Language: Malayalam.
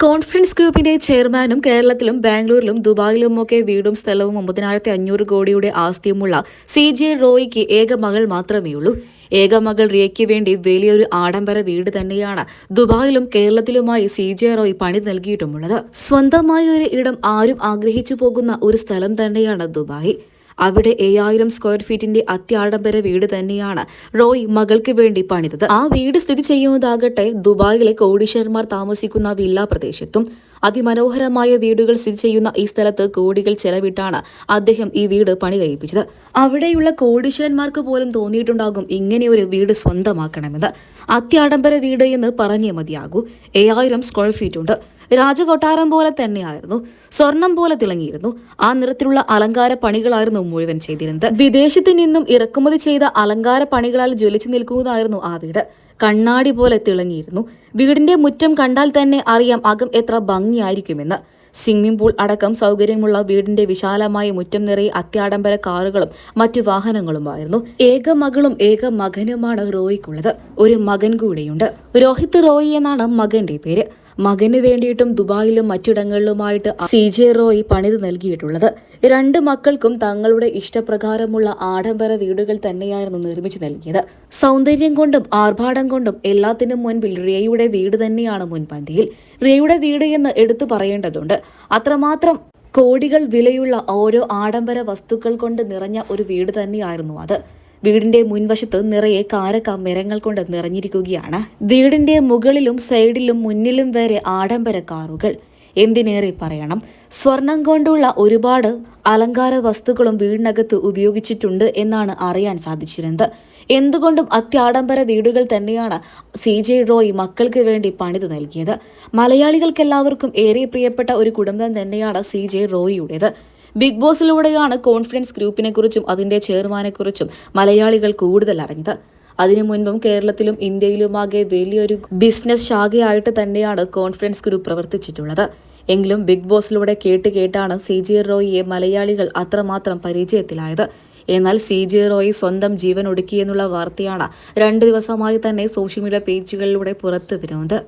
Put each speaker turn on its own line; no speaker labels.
കോൺഫറൻസ് ഗ്രൂപ്പിന്റെ ചെയർമാനും കേരളത്തിലും ബാംഗ്ലൂരിലും ദുബായിലുമൊക്കെ വീടും സ്ഥലവും ഒമ്പതിനായിരത്തി അഞ്ഞൂറ് കോടിയുടെ ആസ്തിയുമുള്ള സി ജെ റോയിക്ക് ഏക മകൾ മാത്രമേയുള്ളൂ. ഏക മകൾ റിയയ്ക്ക് വേണ്ടി വലിയൊരു ആഡംബര വീട് തന്നെയാണ് ദുബായിലും കേരളത്തിലുമായി സി ജെ റോയ് പണി നൽകിയിട്ടുമുള്ളത്. സ്വന്തമായ ഒരു ഇടം ആരും ആഗ്രഹിച്ചു പോകുന്ന ഒരു സ്ഥലം തന്നെയാണ് ദുബായ്. അവിടെ ഏഴായിരം സ്ക്വയർ ഫീറ്റിന്റെ അത്യാഡംബര വീട് തന്നെയാണ് റോയ് മകൾക്ക് വേണ്ടി പണിതത്. ആ വീട് സ്ഥിതി ചെയ്യുന്നതാകട്ടെ ദുബായിലെ കോടീശ്വരന്മാർ താമസിക്കുന്ന വില്ല പ്രദേശത്തും അതിമനോഹരമായ വീടുകൾ സ്ഥിതി ചെയ്യുന്ന ഈ സ്ഥലത്ത് കോടികൾ ചെലവിട്ടാണ് അദ്ദേഹം ഈ വീട് പണി കഴിപ്പിച്ചത്. അവിടെയുള്ള കോടീശ്വരന്മാർക്ക് പോലും തോന്നിയിട്ടുണ്ടാകും ഇങ്ങനെ ഒരു വീട് സ്വന്തമാക്കണമെന്ന്. അത്യാഡംബര വീട് എന്ന് പറഞ്ഞേ മതിയാകൂ. ഏഴായിരം സ്ക്വയർ ഫീറ്റ് ഉണ്ട് രാജകൊട്ടാരം പോലെ തന്നെയായിരുന്നു സ്വർണം പോലെ തിളങ്ങിയിരുന്നു. ആ നിറത്തിലുള്ള അലങ്കാര പണികളായിരുന്നു മുഴുവൻ ചെയ്തിരുന്നത്. വിദേശത്തു നിന്നും ഇറക്കുമതി ചെയ്ത അലങ്കാര പണികളാൽ ജ്വലിച്ചു നിൽക്കുന്നതായിരുന്നു ആ വീട്. കണ്ണാടി പോലെ തിളങ്ങിയിരുന്നു. വീടിന്റെ മുറ്റം കണ്ടാൽ തന്നെ അറിയാം അകം എത്ര ഭംഗിയായിരിക്കുമെന്ന്. സ്വിമ്മിംഗ് പൂൾ അടക്കം സൗകര്യമുള്ള വീടിന്റെ വിശാലമായ മുറ്റം നിറയെ അത്യാഡംബര കാറുകളും മറ്റു വാഹനങ്ങളുമായിരുന്നു. ഏക മകളും ഏക മകനുമാണ് റോയിക്കുള്ളത്. ഒരു മകൻ കൂടിയുണ്ട്. രോഹിത് റോയി എന്നാണ് മകന്റെ പേര്. മകന് വേണ്ടിയിട്ടും ദുബായിലും മറ്റിടങ്ങളിലുമായിട്ട് സി ജെ റോയ് പണിത് നൽകിയിട്ടുള്ളത്. രണ്ട് മക്കൾക്കും തങ്ങളുടെ ഇഷ്ടപ്രകാരമുള്ള ആഡംബര വീടുകൾ തന്നെയായിരുന്നു നിർമ്മിച്ചു നൽകിയത്. സൗന്ദര്യം കൊണ്ടും ആർഭാടം കൊണ്ടും എല്ലാത്തിനും മുൻപിൽ റിയയുടെ വീട് തന്നെയാണ് മുൻപന്തിയിൽ. റിയയുടെ വീട് എന്ന് എടുത്തു പറയേണ്ടതുണ്ട്. അത്രമാത്രം കോടികൾ വിലയുള്ള ഓരോ ആഡംബര വസ്തുക്കൾ കൊണ്ട് നിറഞ്ഞ ഒരു വീട് തന്നെയായിരുന്നു അത്. വീടിന്റെ മുൻവശത്ത് നിറയെ കാരക്ക മരങ്ങൾ കൊണ്ട് നിറഞ്ഞിരിക്കുകയാണ്. വീടിന്റെ മുകളിലും സൈഡിലും മുന്നിലും വരെ ആഡംബര കാറുകൾ. എന്തിനേറെ പറയണം? സ്വർണം കൊണ്ടുള്ള ഒരുപാട് അലങ്കാര വസ്തുക്കളും വീടിനകത്ത് ഉപയോഗിച്ചിട്ടുണ്ട് എന്നാണ് അറിയാൻ സാധിച്ചിരുന്നത്. എന്തുകൊണ്ടും അത്യാഡംബര വീടുകൾ തന്നെയാണ് സി ജെ റോയ് മക്കൾക്ക് വേണ്ടി പണിത് നൽകിയത്. മലയാളികൾക്കെല്ലാവർക്കും ഏറെ പ്രിയപ്പെട്ട ഒരു കുടുംബം തന്നെയാണ് സി ജെ റോയിയുടേത്. ബിഗ് ബോസിലൂടെയാണ് കോൺഫിഡൻസ് ഗ്രൂപ്പിനെ കുറിച്ചും അതിന്റെ ചെയർമാനെക്കുറിച്ചും മലയാളികൾ കൂടുതൽ അറിഞ്ഞത്. അതിനു മുൻപും കേരളത്തിലും ഇന്ത്യയിലുമാകെ വലിയൊരു ബിസിനസ് ശാഖയായിട്ട് തന്നെയാണ് കോൺഫിഡൻസ് ഗ്രൂപ്പ് പ്രവർത്തിച്ചിട്ടുള്ളത്. എങ്കിലും ബിഗ് ബോസിലൂടെ കേട്ട് കേട്ടാണ് സി ജി റോയിയെ മലയാളികൾ അത്രമാത്രം പരിചയത്തിലായത്. എന്നാൽ സി ജി റോയി സ്വന്തം ജീവൻ ഒടുക്കിയെന്നുള്ള വാർത്തയാണ് രണ്ട് ദിവസമായി തന്നെ സോഷ്യൽ മീഡിയ പേജുകളിലൂടെ പുറത്തു വരുന്നത്